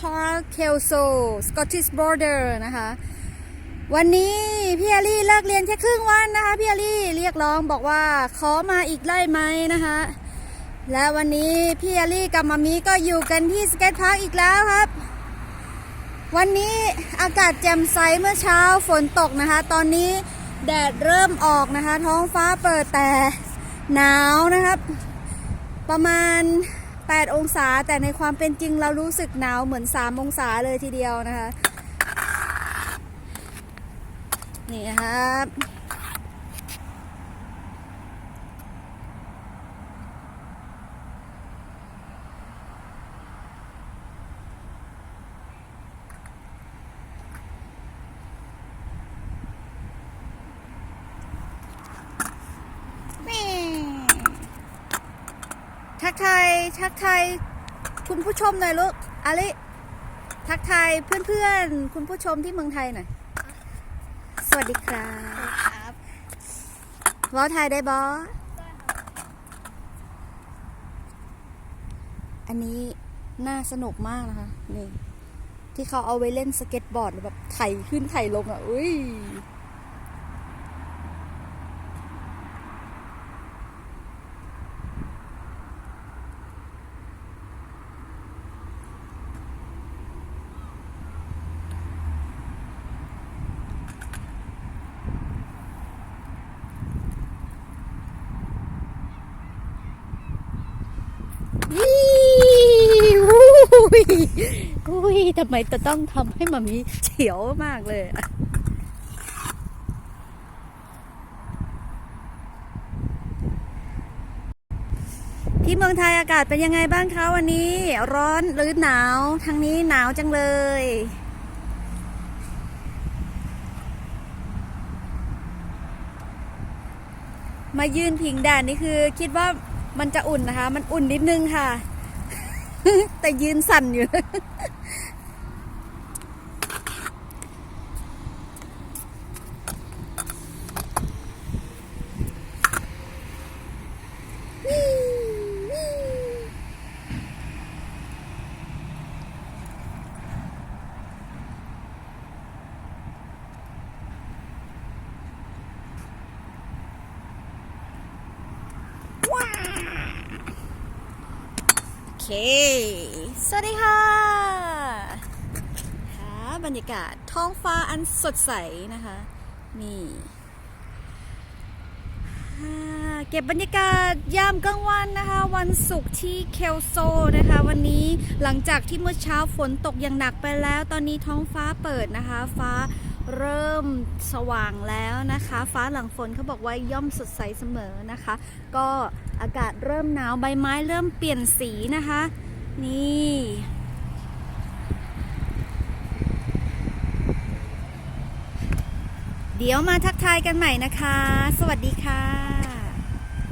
Park Kelso Scottish Border นะคะ วันนี้พี่อารี่เลิกเรียนแค่ครึ่งวันนะคะพี่อารี่เรียกร้องบอกว่าขอมาอีกได้ไหมนะคะ และวันนี้พี่อารี่กับมามีก็อยู่กันที่สเก็ตพาร์คอีกแล้วครับ วันนี้อากาศแจ่มใสเมื่อเช้าฝนตกนะคะ ตอนนี้แดดเริ่มออกนะคะ ท้องฟ้าเปิดแต่หนาวนะครับ ประมาณ 8 องศา แต่ในความเป็นจริงเรารู้สึกหนาวเหมือน 3 องศาเลยทีเดียวนะคะ นี่นะครับ ทักทายทักทายคุณผู้ชมหน่อยลูกอาลิทักทายเพื่อนๆ คุณผู้ชมที่เมืองไทยหน่อย สวัสดีครับบวอไทยได้บออันนี้น่าสนุกมากนะคะ นี่ ที่เขาเอาไว้เล่นสเก็ตบอร์ดแบบไถขึ้นไถลงอะ อุ้ย นี่อุ้ ยอุ้ยทำไมจะต้องทำให้มามีเฉียวมากเลยที่เมืองไทยอากาศเป็นยังไงบ้างคะวันนี้ ร้อนหรือหนาวทางนี้หนาวจังเลย มายืนพิงแดดนี่คือ คิดว่ามันจะอุ่นนะคะ มันอุ่นนิดนึงค่ะ แต่ยืนสั่นอยู่ โอ เค สวัสดีค่ะค่ะบรรยากาศท้องฟ้าอันสดใสนะคะ นี่เก็บบรรยากาศยามกลางวันนะคะ วันศุกร์ที่เคลโซนะคะ วันนี้หลังจากที่เมื่อเช้าฝนตกอย่างหนักไปแล้ว ตอนนี้ท้องฟ้าเปิดนะคะ ฟ้า เริ่มสว่างแล้วนะคะ ฟ้าหลังฝนเขาบอกว่าย่อมสดใสเสมอนะคะ ก็อากาศเริ่มหนาวใบไม้เริ่มเปลี่ยนสีนะคะ นี่เดี๋ยวมาทักทายกันใหม่นะคะ สวัสดีค่ะ